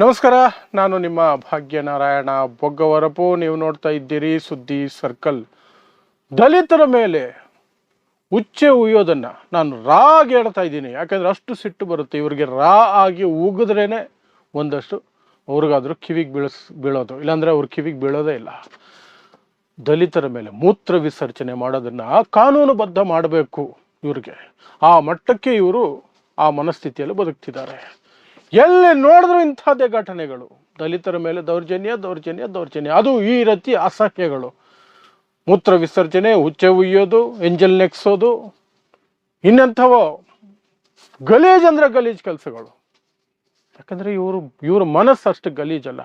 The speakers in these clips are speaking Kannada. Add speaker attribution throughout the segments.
Speaker 1: ನಮಸ್ಕಾರ, ನಾನು ನಿಮ್ಮ ಭಾಗ್ಯನಾರಾಯಣ ಬೊಗ್ಗವರಪು. ನೀವು ನೋಡ್ತಾ ಇದ್ದೀರಿ ಸುದ್ದಿ ಸರ್ಕಲ್. ದಲಿತರ ಮೇಲೆ ಉಚ್ಚೆ ಉಯ್ಯೋದನ್ನು ನಾನು ರಾಗಿ ಹೇಳ್ತಾ ಇದ್ದೀನಿ. ಯಾಕಂದ್ರೆ ಅಷ್ಟು ಸಿಟ್ಟು ಬರುತ್ತೆ. ಇವರಿಗೆ ರಾ ಆಗಿ ಉಗಿದ್ರೇ ಒಂದಷ್ಟು ಅವ್ರಿಗಾದ್ರೂ ಕಿವಿಗೆ ಬೀಳಿಸ್ ಬೀಳೋದು. ಇಲ್ಲಾಂದರೆ ಅವ್ರ ಕಿವಿಗೆ ಬೀಳೋದೇ ಇಲ್ಲ. ದಲಿತರ ಮೇಲೆ ಮೂತ್ರ ವಿಸರ್ಜನೆ ಮಾಡೋದನ್ನ ಕಾನೂನುಬದ್ಧ ಮಾಡಬೇಕು ಇವ್ರಿಗೆ. ಆ ಮಟ್ಟಕ್ಕೆ ಇವರು ಆ ಮನಸ್ಥಿತಿಯಲ್ಲಿ ಬದುಕ್ತಿದ್ದಾರೆ. ಎಲ್ಲಿ ನೋಡಿದ್ರು ಇಂಥದ್ದೇ ಘಟನೆಗಳು. ದಲಿತರ ಮೇಲೆ ದೌರ್ಜನ್ಯ ದೌರ್ಜನ್ಯ ದೌರ್ಜನ್ಯ. ಅದು ಈ ರೀತಿ ಅಸಹ್ಯಗಳು. ಮೂತ್ರ ವಿಸರ್ಜನೆ, ಹುಚ್ಚೆ ಉಯ್ಯೋದು, ಎಂಜಲ್ ನೆಕ್ಸೋದು. ಇನ್ನಂಥವು ಗಲೀಜ್ ಅಂದ್ರೆ ಗಲೀಜ್ ಕೆಲಸಗಳು. ಯಾಕಂದ್ರೆ ಇವರು, ಇವ್ರ ಮನಸ್ಸು ಅಷ್ಟು ಗಲೀಜಲ್ಲ.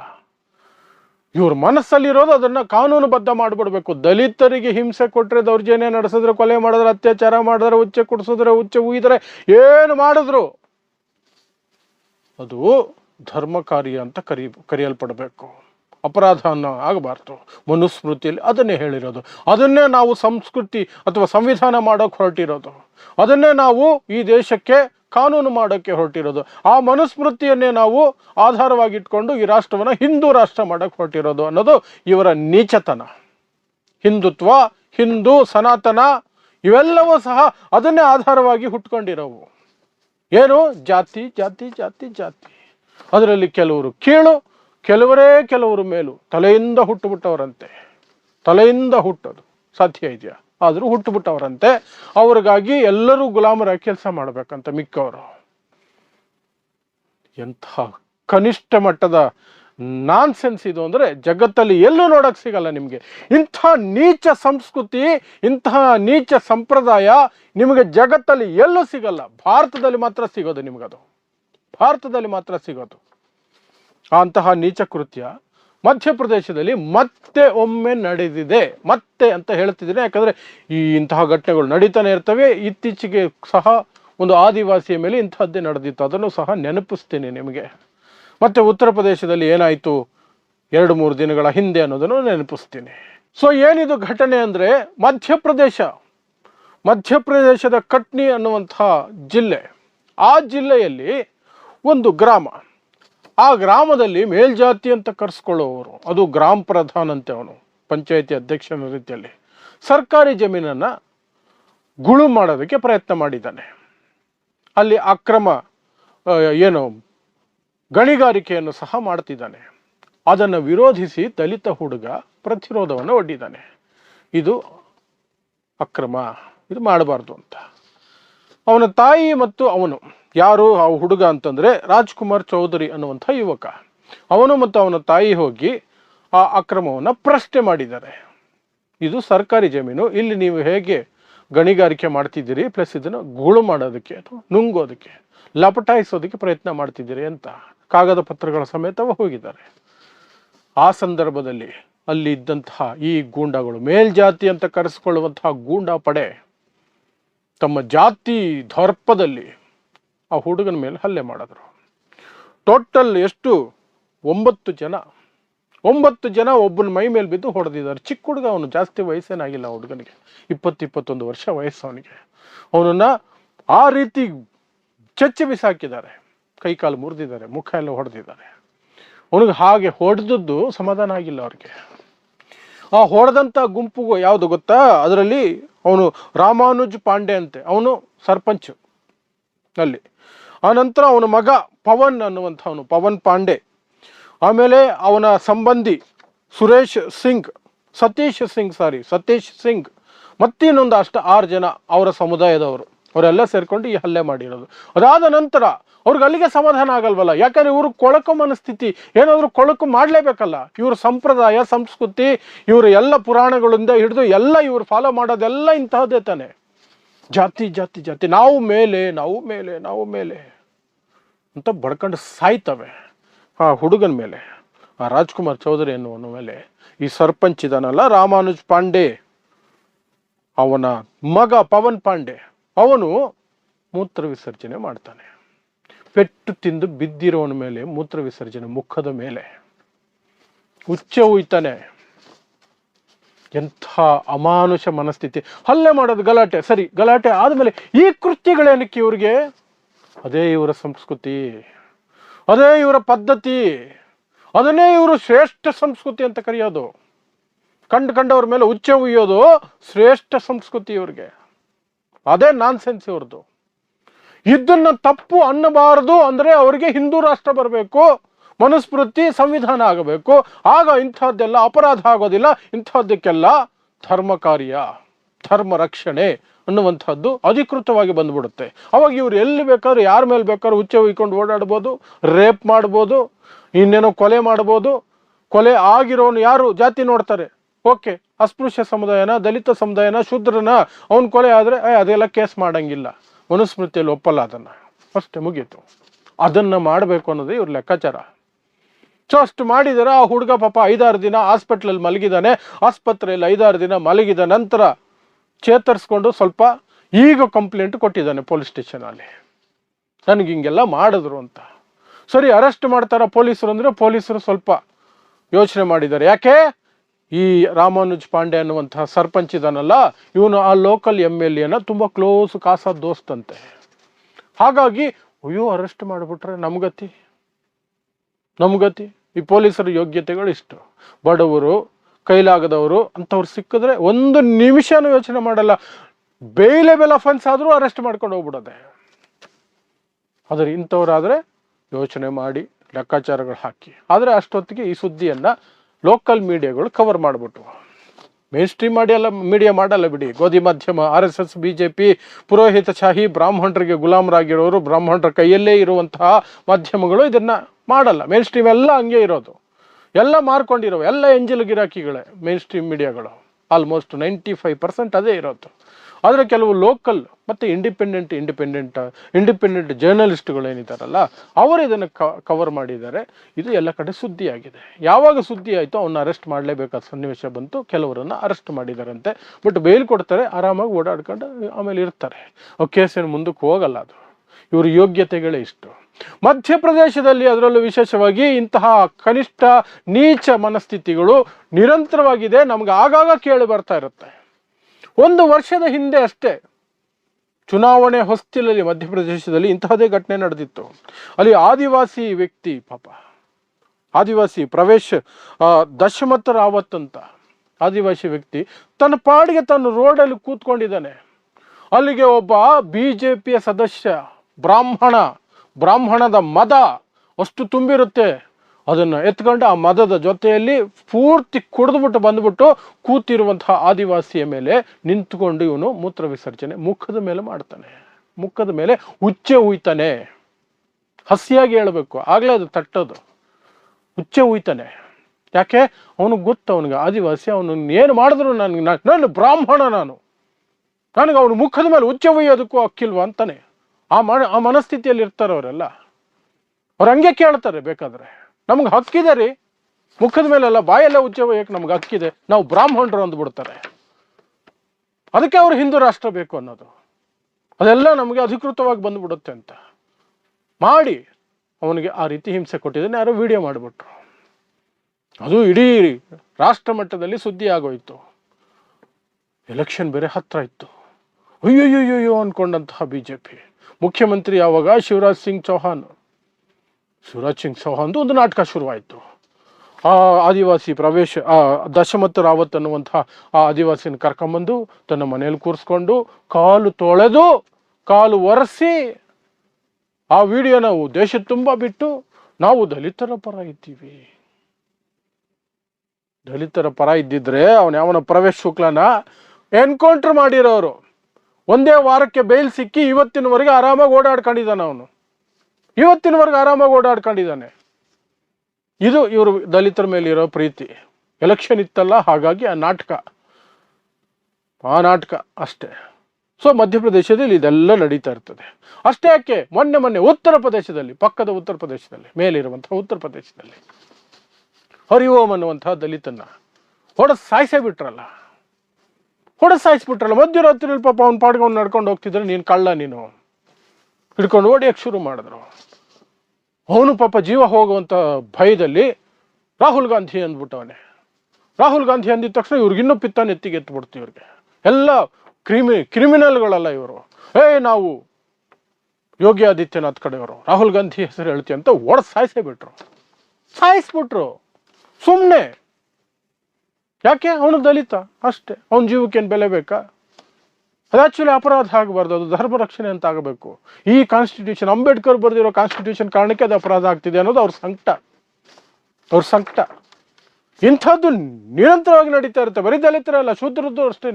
Speaker 1: ಇವ್ರ ಮನಸ್ಸಲ್ಲಿರೋದು ಅದನ್ನ ಕಾನೂನುಬದ್ಧ ಮಾಡಿಬಿಡ್ಬೇಕು. ದಲಿತರಿಗೆ ಹಿಂಸೆ ಕೊಟ್ಟರೆ ದೌರ್ಜನ್ಯ ನಡೆಸಿದ್ರೆ ಕೊಲೆ ಮಾಡಿದ್ರೆ ಅತ್ಯಾಚಾರ ಮಾಡಿದ್ರೆ ಹುಚ್ಚೆ ಕುಡಿಸಿದ್ರೆ ಹುಚ್ಚೆ ಉಯ್ದರೆ ಏನು ಮಾಡಿದ್ರು? ಅದು ಧರ್ಮ ಕಾರ್ಯ ಅಂತ ಕರಿ, ಕರೆಯಲ್ಪಡಬೇಕು. ಅಪರಾಧ ಅನ್ನೋ ಆಗಬಾರ್ದು. ಮನುಸ್ಮೃತಿಯಲ್ಲಿ ಅದನ್ನೇ ಹೇಳಿರೋದು. ಅದನ್ನೇ ನಾವು ಸಂಸ್ಕೃತಿ ಅಥವಾ ಸಂವಿಧಾನ ಮಾಡೋಕ್ಕೆ ಹೊರಟಿರೋದು. ಅದನ್ನೇ ನಾವು ಈ ದೇಶಕ್ಕೆ ಕಾನೂನು ಮಾಡೋಕ್ಕೆ ಹೊರಟಿರೋದು. ಆ ಮನುಸ್ಮೃತಿಯನ್ನೇ ನಾವು ಆಧಾರವಾಗಿಟ್ಕೊಂಡು ಈ ರಾಷ್ಟ್ರವನ್ನು ಹಿಂದೂ ರಾಷ್ಟ್ರ ಮಾಡೋಕ್ಕೆ ಹೊರಟಿರೋದು ಅನ್ನೋದು ಇವರ ನೀಚತನ. ಹಿಂದುತ್ವ, ಹಿಂದೂ, ಸನಾತನ ಇವೆಲ್ಲವೂ ಸಹ ಅದನ್ನೇ ಆಧಾರವಾಗಿ ಹುಟ್ಕೊಂಡಿರೋವು. ಏನು? ಜಾತಿ ಜಾತಿ ಜಾತಿ ಜಾತಿ. ಅದರಲ್ಲಿ ಕೆಲವರು ಕೀಳು, ಕೆಲವರೇ ಕೆಲವರು ಮೇಲು. ತಲೆಯಿಂದ ಹುಟ್ಟುಬಿಟ್ಟವರಂತೆ. ತಲೆಯಿಂದ ಹುಟ್ಟೋದು. ಸಾಧ್ಯ ಇದೆಯಾ? ಆದರೂ ಹುಟ್ಟುಬಿಟ್ಟವರಂತೆ. ಅವ್ರಿಗಾಗಿ ಎಲ್ಲರೂ ಗುಲಾಮರಾಗಿ ಕೆಲಸ ಮಾಡಬೇಕಂತ ಮಿಕ್ಕವರು. ಎಂಥ ಕನಿಷ್ಠ ಮಟ್ಟದ ನಾನ್ ಸೆನ್ಸ್ ಇದು ಅಂದರೆ ಜಗತ್ತಲ್ಲಿ ಎಲ್ಲೂ ನೋಡಕ್ ಸಿಗಲ್ಲ ನಿಮಗೆ. ಇಂಥ ನೀಚ ಸಂಸ್ಕೃತಿ ಇಂತಹ ನೀಚ ಸಂಪ್ರದಾಯ ನಿಮಗೆ ಜಗತ್ತಲ್ಲಿ ಎಲ್ಲೂ ಸಿಗಲ್ಲ. ಭಾರತದಲ್ಲಿ ಮಾತ್ರ ಸಿಗೋದು ನಿಮಗದು. ಭಾರತದಲ್ಲಿ ಮಾತ್ರ ಸಿಗೋದು. ಅಂತಹ ನೀಚ ಕೃತ್ಯ ಮಧ್ಯಪ್ರದೇಶದಲ್ಲಿ ಮತ್ತೆ ಒಮ್ಮೆ ನಡೆದಿದೆ. ಮತ್ತೆ ಅಂತ ಹೇಳ್ತಿದ್ದೀನಿ. ಯಾಕಂದ್ರೆ ಈ ಇಂತಹ ಘಟನೆಗಳು ನಡೀತಾನೆ ಇರ್ತವೆ. ಇತ್ತೀಚೆಗೆ ಸಹ ಒಂದು ಆದಿವಾಸಿಯ ಮೇಲೆ ಇಂಥದ್ದೇ ನಡೆದಿತ್ತು. ಅದನ್ನು ಸಹ ನೆನಪಿಸ್ತೀನಿ ನಿಮಗೆ. ಮತ್ತೆ ಉತ್ತರ ಪ್ರದೇಶದಲ್ಲಿ ಏನಾಯಿತು? ಎರಡು, ಮೂರು ದಿನಗಳ ಹಿಂದೆ ಅನ್ನೋದನ್ನು ನೆನಪಿಸ್ತೀನಿ. ಸೊ ಏನಿದು ಘಟನೆ ಅಂದರೆ ಮಧ್ಯಪ್ರದೇಶ. ಮಧ್ಯಪ್ರದೇಶದ ಕಟ್ನಿ ಅನ್ನುವಂಥ ಜಿಲ್ಲೆ. ಆ ಜಿಲ್ಲೆಯಲ್ಲಿ ಒಂದು ಗ್ರಾಮ. ಆ ಗ್ರಾಮದಲ್ಲಿ ಮೇಲ್ಜಾತಿ ಅಂತ ಕರೆಸ್ಕೊಳ್ಳೋರು. ಅದು ಗ್ರಾಮ ಪ್ರಧಾನ್ ಅಂತೆ ಅವನು, ಪಂಚಾಯತಿ ಅಧ್ಯಕ್ಷನ ರೀತಿಯಲ್ಲಿ. ಸರ್ಕಾರಿ ಜಮೀನನ್ನು ಗುಳು ಮಾಡೋದಕ್ಕೆ ಪ್ರಯತ್ನ ಮಾಡಿದ್ದಾನೆ. ಅಲ್ಲಿ ಅಕ್ರಮ ಏನು ಗಣಿಗಾರಿಕೆಯನ್ನು ಸಹ ಮಾಡ್ತಿದ್ದಾನೆ. ಅದನ್ನು ವಿರೋಧಿಸಿ ದಲಿತ ಹುಡುಗ ಪ್ರತಿರೋಧವನ್ನು ಒಡ್ಡಿದ್ದಾನೆ. ಇದು ಅಕ್ರಮ. ಇದು ಮಾಡಬಾರ್ದು ಅಂತ. ಅವನ ತಾಯಿ ಮತ್ತು ಅವನು, ಯಾರು ಆ ಹುಡುಗ ಅಂತಂದ್ರೆ ರಾಜ್ಕುಮಾರ್ ಚೌಧರಿ ಅನ್ನುವಂಥ ಯುವಕ. ಅವನು ಮತ್ತು ಅವನ ತಾಯಿ ಹೋಗಿ ಆ ಅಕ್ರಮವನ್ನು ಪ್ರಶ್ನೆ ಮಾಡಿದ್ದಾರೆ. ಇದು ಸರ್ಕಾರಿ ಜಮೀನು. ಇಲ್ಲಿ ನೀವು ಹೇಗೆ ಗಣಿಗಾರಿಕೆ ಮಾಡ್ತಿದ್ದೀರಿ, ಪ್ಲಸ್ ಇದನ್ನು ಗುಳು ಮಾಡೋದಕ್ಕೆ ಅಥವಾ ನುಂಗೋದಕ್ಕೆ, ಲಪಟಾಯಿಸೋದಕ್ಕೆ ಪ್ರಯತ್ನ ಮಾಡ್ತಿದ್ದೀರಿ ಅಂತ. ಕಾಗದ ಪತ್ರಗಳ ಸಮೇತವ ಹೋಗಿದ್ದಾರೆ. ಆ ಸಂದರ್ಭದಲ್ಲಿ ಅಲ್ಲಿ ಇದ್ದಂತಹ ಈ ಗೂಂಡಾಗಳು ಮೇಲ್ಜಾತಿ ಅಂತ ಕರೆಸಿಕೊಳ್ಳುವಂತಹ ಗೂಂಡಾ ಪಡೆ ತಮ್ಮ ಜಾತಿ ದರ್ಪದಲ್ಲಿ ಆ ಹುಡುಗನ ಮೇಲೆ ಹಲ್ಲೆ ಮಾಡಿದ್ರು. ಟೋಟಲ್ ಎಷ್ಟು? ಒಂಬತ್ತು ಜನ. ಒಂಬತ್ತು ಜನ ಒಬ್ಬನ ಮೈ ಮೇಲೆ ಬಿದ್ದು ಹೊಡೆದಿದ್ದಾರೆ. ಚಿಕ್ಕ ಹುಡುಗ ಅವನು ಜಾಸ್ತಿ ವಯಸ್ಸೇನಾಗಿಲ್ಲ ಹುಡುಗನಿಗೆ. ಇಪ್ಪತ್ತು ಇಪ್ಪತ್ತೊಂದು ವರ್ಷ ವಯಸ್ಸು ಅವನಿಗೆ. ಅವನನ್ನು ಆ ರೀತಿ ಚಚ್ಚಿ ಬಿಸಾಕಿದ್ದಾರೆ. ಕೈ ಕಾಲು ಮುರಿದಿದ್ದಾರೆ, ಮುಖ ಎಲ್ಲ ಹೊಡೆದಿದ್ದಾರೆ. ಅವನಿಗೆ ಹಾಗೆ ಹೊಡೆದದ್ದು ಸಮಾಧಾನ ಆಗಿಲ್ಲ ಅವ್ರಿಗೆ. ಆ ಹೊಡೆದಂಥ ಗುಂಪು ಯಾವುದು ಗೊತ್ತಾ? ಅದರಲ್ಲಿ ಅವನು ರಾಮಾನುಜ್ ಪಾಂಡೆ ಅಂತೆ, ಅವನು ಸರ್ಪಂಚ್ ಅಲ್ಲಿ. ಆನಂತರ ಅವನ ಮಗ ಪವನ್ ಅನ್ನುವಂಥವನು, ಪವನ್ ಪಾಂಡೆ. ಆಮೇಲೆ ಅವನ ಸಂಬಂಧಿ ಸುರೇಶ್ ಸಿಂಗ್, ಸತೀಶ್ ಸಿಂಗ್ ಸಾರಿ, ಸತೀಶ್ ಸಿಂಗ್, ಮತ್ತಿನ್ನೊಂದು ಅಷ್ಟು ಆರು ಜನ ಅವರ ಸಮುದಾಯದವರು. ಅವರೆಲ್ಲ ಸೇರ್ಕೊಂಡು ಈ ಹಲ್ಲೆ ಮಾಡಿರೋದು. ಅದಾದ ನಂತರ ಅವ್ರಿಗೆ ಅಲ್ಲಿಗೆ ಸಮಾಧಾನ ಆಗಲ್ವಲ್ಲ? ಯಾಕಂದ್ರೆ ಇವರು ಕೊಳಕು ಮನಸ್ಥಿತಿ, ಏನಾದರೂ ಕೊಳಕು ಮಾಡಲೇಬೇಕಲ್ಲ? ಇವ್ರ ಸಂಪ್ರದಾಯ, ಸಂಸ್ಕೃತಿ, ಇವರು ಎಲ್ಲ ಪುರಾಣಗಳಿಂದ ಹಿಡಿದು ಎಲ್ಲ ಇವ್ರು ಫಾಲೋ ಮಾಡೋದೆಲ್ಲ ಇಂತಹದ್ದೇ ತಾನೆ. ಜಾತಿ ಜಾತಿ ಜಾತಿ, ನಾವು ಮೇಲೆ ನಾವು ಮೇಲೆ ನಾವು ಮೇಲೆ ಅಂತ ಬಡ್ಕೊಂಡು ಸಾಯ್ತವೆ. ಆ ಹುಡುಗನ ಮೇಲೆ, ಆ ರಾಜ್ಕುಮಾರ್ ಚೌಧರಿ ಎನ್ನುವನ ಮೇಲೆ, ಈ ಸರ್ಪಂಚ್ ಇದಾನಲ್ಲ, ರಾಮಾನುಜ್ ಪಾಂಡೆ, ಅವನ ಮಗ ಪವನ್ ಪಾಂಡೆ, ಅವನು ಮೂತ್ರ ವಿಸರ್ಜನೆ ಮಾಡ್ತಾನೆ. ಪೆಟ್ಟು ತಿಂದು ಬಿದ್ದಿರೋನ ಮೇಲೆ ಮೂತ್ರ ವಿಸರ್ಜನೆ ಮುಖದ ಮೇಲೆ. ಉಚ್ಚ ಉಯ್ತಾನೆ ಎಂಥ ಅಮಾನುಷ ಮನಸ್ಥಿತಿ. ಹಲ್ಲೆ ಮಾಡೋದು ಗಲಾಟೆ. ಸರಿ, ಗಲಾಟೆ ಆದಮೇಲೆ ಈ ಕೃತ್ಯಗಳೇನಕ್ಕೆ ಇವ್ರಿಗೆ? ಅದೇ ಇವರ ಸಂಸ್ಕೃತಿ. ಅದೇ ಇವರ ಪದ್ಧತಿ. ಅದನ್ನೇ ಇವರು ಶ್ರೇಷ್ಠ ಸಂಸ್ಕೃತಿ ಅಂತ ಕರೆಯೋದು. ಕಂಡು ಕಂಡವ್ರ ಮೇಲೆ ಉಚ್ಚೆ ಉಯ್ಯೋದು ಶ್ರೇಷ್ಠ ಸಂಸ್ಕೃತಿ ಇವ್ರಿಗೆ. ಅದೇ ನಾನ್ಸೆನ್ಸ್ ಇವ್ರದ್ದು. ಇದನ್ನ ತಪ್ಪು ಅನ್ನಬಾರದು ಅಂದ್ರೆ ಅವರಿಗೆ ಹಿಂದೂ ರಾಷ್ಟ್ರ ಬರಬೇಕು ಮನುಸ್ಮೃತಿ ಸಂವಿಧಾನ ಆಗಬೇಕು. ಆಗ ಇಂಥದ್ದೆಲ್ಲ ಅಪರಾಧ ಆಗೋದಿಲ್ಲ, ಇಂಥದ್ದಕ್ಕೆಲ್ಲ ಧರ್ಮ ಕಾರ್ಯ ಧರ್ಮ ರಕ್ಷಣೆ ಅನ್ನುವಂಥದ್ದು ಅಧಿಕೃತವಾಗಿ ಬಂದ್ಬಿಡುತ್ತೆ. ಅವಾಗ ಇವ್ರು ಎಲ್ಲಿ ಬೇಕಾದ್ರೂ, ಯಾರ ಮೇಲೆ ಬೇಕಾದ್ರೂ ಹುಚ್ಚೆ ಹುಯ್ಕೊಂಡು ಓಡಾಡ್ಬೋದು, ರೇಪ್ ಮಾಡ್ಬೋದು, ಇನ್ನೇನೋ ಕೊಲೆ ಮಾಡ್ಬೋದು. ಕೊಲೆ ಆಗಿರೋನು ಯಾರು? ಜಾತಿ ನೋಡ್ತಾರೆ. ಓಕೆ, ಅಸ್ಪೃಶ್ಯ ಸಮುದಾಯನ, ದಲಿತ ಸಮುದಾಯನ, ಶೂದ್ರನ, ಅವನ ಕೊಲೆ ಆದರೆ ಅದೆಲ್ಲ ಕೇಸ್ ಮಾಡಂಗಿಲ್ಲ. ಮನುಸ್ಮೃತಿಯಲ್ಲಿ ಒಪ್ಪಲ್ಲ ಅದನ್ನು. ಫಸ್ಟ್ ಮುಗೀತು. ಅದನ್ನು ಮಾಡಬೇಕು ಅನ್ನೋದೇ ಇವ್ರ ಲೆಕ್ಕಾಚಾರ. ಸೊ ಅಷ್ಟು ಮಾಡಿದರೆ, ಆ ಹುಡುಗ ಪಾಪ ಐದಾರು ದಿನ ಹಾಸ್ಪಿಟ್ಲಲ್ಲಿ ಮಲಗಿದಾನೆ. ಆಸ್ಪತ್ರೆಯಲ್ಲಿ ಐದಾರು ದಿನ ಮಲಗಿದ ನಂತರ ಚೇತರಿಸ್ಕೊಂಡು ಸ್ವಲ್ಪ ಈಗ ಕಂಪ್ಲೇಂಟ್ ಕೊಟ್ಟಿದ್ದಾನೆ ಪೊಲೀಸ್ ಸ್ಟೇಷನಲ್ಲಿ ನನಗೆ ಹಿಂಗೆಲ್ಲ ಮಾಡಿದ್ರು ಅಂತ. ಸರಿ ಅರೆಸ್ಟ್ ಮಾಡ್ತಾರ ಪೊಲೀಸರು ಅಂದರೆ ಪೊಲೀಸರು ಸ್ವಲ್ಪ ಯೋಚನೆ ಮಾಡಿದ್ದಾರೆ. ಯಾಕೆ? ಈ ರಾಮಾನುಜ್ ಪಾಂಡೆ ಅನ್ನುವಂತಹ ಸರ್ಪಂಚ್ ಇದಾನಲ್ಲ, ಇವನು ಆ ಲೋಕಲ್ ಎಂ ಎಲ್ ಎನ ತುಂಬ ಕ್ಲೋಸ್ ಕಾಸ ದೋಸ್ತಂತೆ ಹಾಗಾಗಿ, ಅಯ್ಯೋ ಅರೆಸ್ಟ್ ಮಾಡಿಬಿಟ್ರೆ ನಮ್ಗತಿ ನಮ್ಗತಿ ಈ ಪೊಲೀಸರ ಯೋಗ್ಯತೆಗಳು ಇಷ್ಟು. ಬಡವರು, ಕೈಲಾಗದವರು, ಅಂಥವ್ರು ಸಿಕ್ಕಿದ್ರೆ ಒಂದು ನಿಮಿಷನೂ ಯೋಚನೆ ಮಾಡಲ್ಲ. ಬೇಲೆಬೆಲ್ ಅಫೆನ್ಸ್ ಆದರೂ ಅರೆಸ್ಟ್ ಮಾಡ್ಕೊಂಡು ಹೋಗ್ಬಿಡದೆ. ಆದರೆ ಇಂಥವ್ರಾದರೆ ಯೋಚನೆ ಮಾಡಿ, ಲೆಕ್ಕಾಚಾರಗಳು ಹಾಕಿ. ಆದರೆ ಅಷ್ಟೊತ್ತಿಗೆ ಈ ಸುದ್ದಿಯನ್ನು ಲೋಕಲ್ ಮೀಡಿಯಾಗಳು ಕವರ್ ಮಾಡಿಬಿಟ್ಟು ಮೇನ್ ಸ್ಟ್ರೀಮ್ ಮಾಡಿಯಲ್ಲ ಮೀಡಿಯಾ ಮಾಡಲ್ಲ ಬಿಡಿ. ಗೋಧಿ ಮಾಧ್ಯಮ R S S B J P ಪುರೋಹಿತಶಾಹಿ ಬ್ರಾಹ್ಮಣರಿಗೆ ಗುಲಾಮರಾಗಿರೋರು ಬ್ರಾಹ್ಮಣರ ಕೈಯಲ್ಲೇ ಇರುವಂತಹ ಮಾಧ್ಯಮಗಳು ಇದನ್ನ ಮಾಡಲ್ಲ. ಮೇನ್ ಸ್ಟ್ರೀಮ್ ಎಲ್ಲ ಹಂಗೆ ಇರೋದು. ಎಲ್ಲ ಮಾರ್ಕೊಂಡಿರೋ ಎಲ್ಲ ಎಂಜಲ್ ಗಿರಾಕಿಗಳೇ ಮೇನ್ ಸ್ಟ್ರೀಮ್ ಮೀಡಿಯಾಗಳು ಆಲ್ಮೋಸ್ಟ್ ನೈಂಟಿ ಫೈವ್ ಪರ್ಸೆಂಟ್ ಅದೇ ಇರೋದು. ಆದರೆ ಕೆಲವು ಲೋಕಲ್ ಮತ್ತು ಇಂಡಿಪೆಂಡೆಂಟ್ ಇಂಡಿಪೆಂಡೆಂಟ್ ಇಂಡಿಪೆಂಡೆಂಟ್ ಜರ್ನಲಿಸ್ಟ್ಗಳು ಏನಿದ್ದಾರಲ್ಲ ಅವರು ಇದನ್ನು ಕವರ್ ಮಾಡಿದ್ದಾರೆ. ಇದು ಎಲ್ಲ ಕಡೆ ಸುದ್ದಿಯಾಗಿದೆ. ಯಾವಾಗ ಸುದ್ದಿ ಆಯಿತು ಅವನ್ನ ಅರೆಸ್ಟ್ ಮಾಡಲೇಬೇಕಾದ ಸನ್ನಿವೇಶ ಬಂತು, ಕೆಲವರನ್ನು ಅರೆಸ್ಟ್ ಮಾಡಿದಾರಂತೆ. ಬಟ್ ಬೇಲ್ ಕೊಡ್ತಾರೆ, ಆರಾಮಾಗಿ ಓಡಾಡ್ಕೊಂಡು ಆಮೇಲೆ ಇರ್ತಾರೆ. ಅವ್ರ ಕೇಸೇನು ಮುಂದಕ್ಕೆ ಹೋಗಲ್ಲ ಅದು. ಇವರ ಯೋಗ್ಯತೆಗಳೇ ಇಷ್ಟು. ಮಧ್ಯಪ್ರದೇಶದಲ್ಲಿ ಅದರಲ್ಲೂ ವಿಶೇಷವಾಗಿ ಇಂತಹ ಕನಿಷ್ಠ ನೀಚ ಮನಸ್ಥಿತಿಗಳು ನಿರಂತರವಾಗಿದೆ. ನಮ್ಗೆ ಆಗಾಗ ಕೇಳಿ ಬರ್ತಾ ಇರುತ್ತೆ. ಒಂದು ವರ್ಷದ ಹಿಂದೆ ಅಷ್ಟೇ ಚುನಾವಣೆ ಹೊಸ್ತಿಲಲ್ಲಿ ಮಧ್ಯಪ್ರದೇಶದಲ್ಲಿ ಇಂತಹದೇ ಘಟನೆ ನಡೆದಿತ್ತು. ಅಲ್ಲಿ ಆದಿವಾಸಿ ವ್ಯಕ್ತಿ, ಪಾಪ, ಆದಿವಾಸಿ ಪ್ರವೇಶ್ ದಶಮತ್ ರಾವತ್ ಅಂತ ಆದಿವಾಸಿ ವ್ಯಕ್ತಿ ತನ್ನ ಪಾಡಿಗೆ ತಾನು ರೋಡಲ್ಲಿ ಕೂತ್ಕೊಂಡಿದ್ದಾನೆ. ಅಲ್ಲಿಗೆ ಒಬ್ಬ ಬಿ ಜೆ ಪಿಯ ಸದಸ್ಯ, ಬ್ರಾಹ್ಮಣ, ಬ್ರಾಹ್ಮಣದ ಮದ ಅಷ್ಟು ತುಂಬಿರುತ್ತೆ. ಅದನ್ನು ಎತ್ಕೊಂಡು ಆ ಮದದ ಜೊತೆಯಲ್ಲಿ ಪೂರ್ತಿ ಕುಡಿದ್ಬಿಟ್ಟು ಬಂದ್ಬಿಟ್ಟು ಕೂತಿರುವಂತಹ ಆದಿವಾಸಿಯ ಮೇಲೆ ನಿಂತ್ಕೊಂಡು ಇವನು ಮೂತ್ರ ವಿಸರ್ಜನೆ ಮುಖದ ಮೇಲೆ ಮಾಡ್ತಾನೆ. ಮುಖದ ಮೇಲೆ ಉಚ್ಚೆ ಉಯ್ತಾನೆ. ಹಸಿಯಾಗಿ ಹೇಳಬೇಕು. ಆಗಲೇ ಅದು ತಟ್ಟೋದು. ಉಚ್ಚೆ ಉಯ್ತಾನೆ. ಯಾಕೆ? ಅವನಿಗೆ ಗೊತ್ತು ಅವನಿಗೆ. ಆದಿವಾಸಿ ಅವನು ಏನು ಮಾಡಿದ್ರು ನನಗೆ ನಾನು ಬ್ರಾಹ್ಮಣ ನಾನು. ನನಗೆ ಅವನು ಮುಖದ ಮೇಲೆ ಉಚ್ಚೆ ಒಯ್ಯೋದಕ್ಕೂ ಅಕ್ಕಿಲ್ವ ಅಂತಾನೆ. ಆ ಮನ ಆ ಮನಸ್ಥಿತಿಯಲ್ಲಿ ಇರ್ತಾರೆ ಅವರೆಲ್ಲ ಅವ್ರು ಹಂಗೆ ಕೇಳ್ತಾರೆ ಬೇಕಾದ್ರೆ. ನಮ್ಗೆ ಹಕ್ಕಿದೆ ರೀ. ಮುಖದ ಮೇಲೆಲ್ಲ ಬಾಯೆಲ್ಲ ಯಾಕೆ ನಮ್ಗೆ ಹಕ್ಕಿದೆ? ನಾವು ಬ್ರಾಹ್ಮಣರು ಅಂದ್ಬಿಡ್ತಾರೆ. ಅದಕ್ಕೆ ಅವ್ರು ಹಿಂದೂ ರಾಷ್ಟ್ರ ಬೇಕು ಅನ್ನೋದು. ಅದೆಲ್ಲ ನಮಗೆ ಅಧಿಕೃತವಾಗಿ ಬಂದ್ಬಿಡುತ್ತೆ ಅಂತ. ಮಾಡಿ ಅವನಿಗೆ ಆ ರೀತಿ ಹಿಂಸೆ ಕೊಟ್ಟಿದ್ದಾನೆ ಯಾರೋ ವಿಡಿಯೋ ಮಾಡಿಬಿಟ್ರು. ಅದು ಇಡೀ ರಾಷ್ಟ್ರ ಮಟ್ಟದಲ್ಲಿ ಸುದ್ದಿ ಆಗೋಯ್ತು. ಎಲೆಕ್ಷನ್ ಬೇರೆ ಹತ್ರ ಇತ್ತು. ಅಯ್ಯೋಯ್ಯೋಯ್ಯೋ ಅನ್ಕೊಂಡಂತಹ ಬಿ ಜೆ ಮುಖ್ಯಮಂತ್ರಿ ಯಾವಾಗ? ಶಿವರಾಜ್ ಸಿಂಗ್ ಚೌಹಾನ್ ಶಿವರಾಜ್ ಸಿಂಗ್ ಚೌಹಾನ್ದು ಒಂದು ನಾಟಕ ಶುರುವಾಯಿತು. ಆ ಆದಿವಾಸಿ ಪ್ರವೇಶ, ಆ ದಶಮತ್ ರಾವತ್ ಅನ್ನುವಂತಹ ಆ ಆದಿವಾಸಿನ ಕರ್ಕೊಂಬಂದು ತನ್ನ ಮನೆಯಲ್ಲಿ ಕೂರಿಸ್ಕೊಂಡು ಕಾಲು ತೊಳೆದು, ಕಾಲು ಒರೆಸಿ ಆ ವಿಡಿಯೋ ನಾವು ದೇಶ ತುಂಬ ಬಿಟ್ಟು ನಾವು ದಲಿತರ ಪರ ಇದ್ದೀವಿ. ದಲಿತರ ಪರ ಇದ್ದಿದ್ರೆ ಅವನ ಯಾವನ ಪ್ರವೇಶ್ ಶುಕ್ಲನ ಎನ್ಕೌಂಟರ್ ಮಾಡಿರೋರು. ಒಂದೇ ವಾರಕ್ಕೆ ಬೇಲ್ ಸಿಕ್ಕಿ ಇವತ್ತಿನವರೆಗೆ ಆರಾಮಾಗಿ ಓಡಾಡ್ಕೊಂಡಿದ್ದಾನ ಅವನು. ಇವತ್ತಿನವರೆಗೆ ಆರಾಮಾಗಿ ಓಡಾಡ್ಕೊಂಡಿದ್ದಾನೆ. ಇದು ಇವರು ದಲಿತರ ಮೇಲೆ ಇರೋ ಪ್ರೀತಿ. ಎಲೆಕ್ಷನ್ ಇತ್ತಲ್ಲ, ಹಾಗಾಗಿ ಆ ನಾಟಕ. ಆ ನಾಟಕ ಅಷ್ಟೇ. ಸೊ ಮಧ್ಯಪ್ರದೇಶದಲ್ಲಿ ಇದೆಲ್ಲ ನಡೀತಾ ಇರ್ತದೆ. ಅಷ್ಟೇ ಯಾಕೆ? ಮೊನ್ನೆ ಮೊನ್ನೆ ಉತ್ತರ ಪ್ರದೇಶದಲ್ಲಿ, ಪಕ್ಕದ ಉತ್ತರ ಪ್ರದೇಶದಲ್ಲಿ, ಮೇಲಿರುವಂತಹ ಉತ್ತರ ಪ್ರದೇಶದಲ್ಲಿ. ಹರಿಓಂ ಅನ್ನುವಂತಹ ದಲಿತನ್ನ ಹೊಡೆದು ಸಾಯಿಸೇ ಬಿಟ್ರಲ್ಲ ಹೊಡೆದು ಸಾಯಿಸ್ಬಿಟ್ರಲ್ಲ. ಮಧ್ಯರಾತ್ರಿಯಲ್ಲಿ ಪಾಪ ಅವ್ನ ಪಾಡ್ಗೆ ನಡ್ಕೊಂಡು ಹೋಗ್ತಿದ್ರೆ ನೀನು ಕಳ್ಳ ನೀನು. ಹಿಡ್ಕೊಂಡು ಓಡಿಯಕ್ಕೆ ಶುರು ಮಾಡಿದ್ರು. ಅವನು ಪಾಪ ಜೀವ ಹೋಗುವಂಥ ಭಯದಲ್ಲಿ ರಾಹುಲ್ ಗಾಂಧಿ ಅಂದ್ಬಿಟ್ಟವನೇ. ರಾಹುಲ್ ಗಾಂಧಿ ಅಂದಿದ ತಕ್ಷಣ ಇವ್ರಿಗಿನ್ನೂ ಪಿತ್ತ ನೆತ್ತಿಗೆ ಎತ್ಬಿಡ್ತು ಇವ್ರಿಗೆ. ಎಲ್ಲ ಕ್ರಿಮಿ, ಕ್ರಿಮಿನಲ್ಗಳಲ್ಲ ಇವರು. ಏ, ನಾವು ಯೋಗಿ ಆದಿತ್ಯನಾಥ್ ಕಡೆಯವರು, ರಾಹುಲ್ ಗಾಂಧಿ ಹೆಸರು ಹೇಳ್ತೀವಿ ಅಂತ ಓಡ್ ಸಾಯಿಸೇ ಬಿಟ್ರು ಸಾಯಿಸ್ಬಿಟ್ರು. ಸುಮ್ಮನೆ ಯಾಕೆ? ಅವನು ದಲಿತ, ಅಷ್ಟೇ. ಅವನ ಜೀವಕ್ಕೇನು ಬೆಲೆ ಬೇಕಾ? ಅದು ಆ್ಯಕ್ಚುಲಿ ಅಪರಾಧ ಆಗಬಾರ್ದು, ಅದು ಧರ್ಮ ರಕ್ಷಣೆ ಅಂತ ಆಗಬೇಕು. ಈ ಕಾನ್ಸ್ಟಿಟ್ಯೂಷನ್ ಅಂಬೇಡ್ಕರ್ ಬರೆದಿರೋ ಕಾನ್ಸ್ಟಿಟ್ಯೂಷನ್ ಕಾರಣಕ್ಕೆ ಅದು ಅಪರಾಧ ಆಗ್ತಿದೆ ಅನ್ನೋದು ಅವ್ರ ಸಂಕಟ. ಅವ್ರ ಸಂಕಟ. ಇಂಥದ್ದು ನಿರಂತರವಾಗಿ ನಡೀತಾ ಇರುತ್ತೆ. ಬರೀ ದಲಿತರಲ್ಲ ಶೂದ್ರದ್ದು ಅಷ್ಟೇ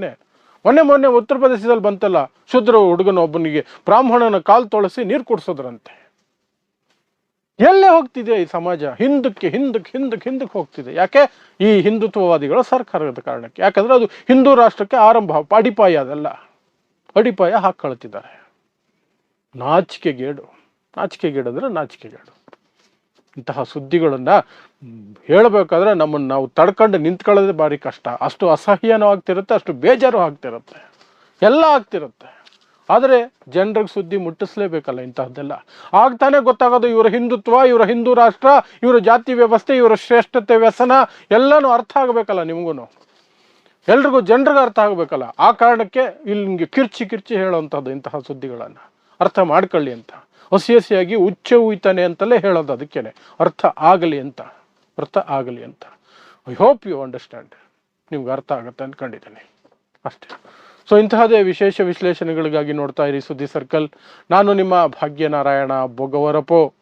Speaker 1: ಮೊನ್ನೆ ಮೊನ್ನೆ ಉತ್ತರ ಪ್ರದೇಶದಲ್ಲಿ ಬಂತಲ್ಲ, ಶೂದ್ರ ಹುಡುಗನ ಒಬ್ಬನಿಗೆ ಬ್ರಾಹ್ಮಣನ ಕಾಲು ತೊಳಸಿ ನೀರು ಕುಡಿಸೋದ್ರಂತೆ. ಎಲ್ಲೇ ಹೋಗ್ತಿದೆ ಈ ಸಮಾಜ? ಹಿಂದಕ್ಕೆ ಹಿಂದಕ್ಕೆ ಹಿಂದಕ್ಕೆ ಹಿಂದಕ್ಕೆ ಹೋಗ್ತಿದೆ. ಯಾಕೆ? ಈ ಹಿಂದುತ್ವವಾದಿಗಳ ಸರ್ಕಾರದ ಕಾರಣಕ್ಕೆ. ಯಾಕಂದ್ರೆ ಅದು ಹಿಂದೂ ರಾಷ್ಟ್ರಕ್ಕೆ ಆರಂಭ, ಅಡಿಪಾಯ ಅದೆಲ್ಲ. ಅಡಿಪಾಯ ಹಾಕೊಳ್ತಿದ್ದಾರೆ ನಾಚಿಕೆಗೇಡು ಅಂದ್ರೆ ನಾಚಿಕೆಗೇಡು ಇಂತಹ ಸುದ್ದಿಗಳನ್ನು ಹೇಳಬೇಕಾದ್ರೆ ನಮ್ಮನ್ನು ನಾವು ತಡ್ಕೊಂಡು ನಿಂತ್ಕೊಳ್ಳೋದೇ ಭಾರಿ ಕಷ್ಟ. ಅಷ್ಟು ಅಸಹ್ಯನೂ ಆಗ್ತಿರುತ್ತೆ, ಅಷ್ಟು ಬೇಜಾರು ಆಗ್ತಿರುತ್ತೆ. ಎಲ್ಲ ಆಗ್ತಿರುತ್ತೆ. ಆದರೆ ಜನರಿಗೆ ಸುದ್ದಿ ಮುಟ್ಟಿಸ್ಲೇಬೇಕಲ್ಲ ಇಂತಹದ್ದೆಲ್ಲ. ಆಗ್ತಾನೆ ಗೊತ್ತಾಗೋದು ಇವರ ಹಿಂದುತ್ವ, ಇವರ ಹಿಂದೂ ರಾಷ್ಟ್ರ, ಇವರ ಜಾತಿ ವ್ಯವಸ್ಥೆ, ಇವರ ಶ್ರೇಷ್ಠತೆ ವ್ಯಸನ, ಎಲ್ಲನೂ ಅರ್ಥ ಆಗಬೇಕಲ್ಲ ನಿಮಗೂ ಎಲ್ರಿಗೂ ಜನರಿಗೆ ಅರ್ಥ ಆಗಬೇಕಲ್ಲ. ಆ ಕಾರಣಕ್ಕೆ ಇಲ್ಲಿ ನಿಮಗೆ ಕಿರ್ಚಿ ಕಿರ್ಚಿ ಹೇಳೋವಂಥದ್ದು ಇಂತಹ ಸುದ್ದಿಗಳನ್ನು. ಅರ್ಥ ಮಾಡ್ಕೊಳ್ಳಿ ಅಂತ. ಹಸಿ ಹಸಿಯಾಗಿ ಉಚ್ಚ ಉಯ್ತಾನೆ ಅಂತಲೇ ಹೇಳೋದು ಅದಕ್ಕೇನೆ. ಅರ್ಥ ಆಗಲಿ ಅಂತ. ಅರ್ಥ ಆಗಲಿ ಅಂತ. ಐ ಹೋಪ್ ಯು ಅಂಡರ್ಸ್ಟ್ಯಾಂಡ್ ನಿಮ್ಗೆ ಅರ್ಥ ಆಗುತ್ತೆ ಅಂದ್ಕೊಂಡಿದ್ದೀನಿ ಅಷ್ಟೇ. ಸೊ ಇಂತಹದೇ ವಿಶೇಷ ವಿಶ್ಲೇಷಣೆಗಳಿಗಾಗಿ ನೋಡ್ತಾ ಇರಿ ಸುದ್ದಿ ಸರ್ಕಲ್. ನಾನು ನಿಮ್ಮ ಭಾಗ್ಯನಾರಾಯಣ ಬೊಗವರಪೋ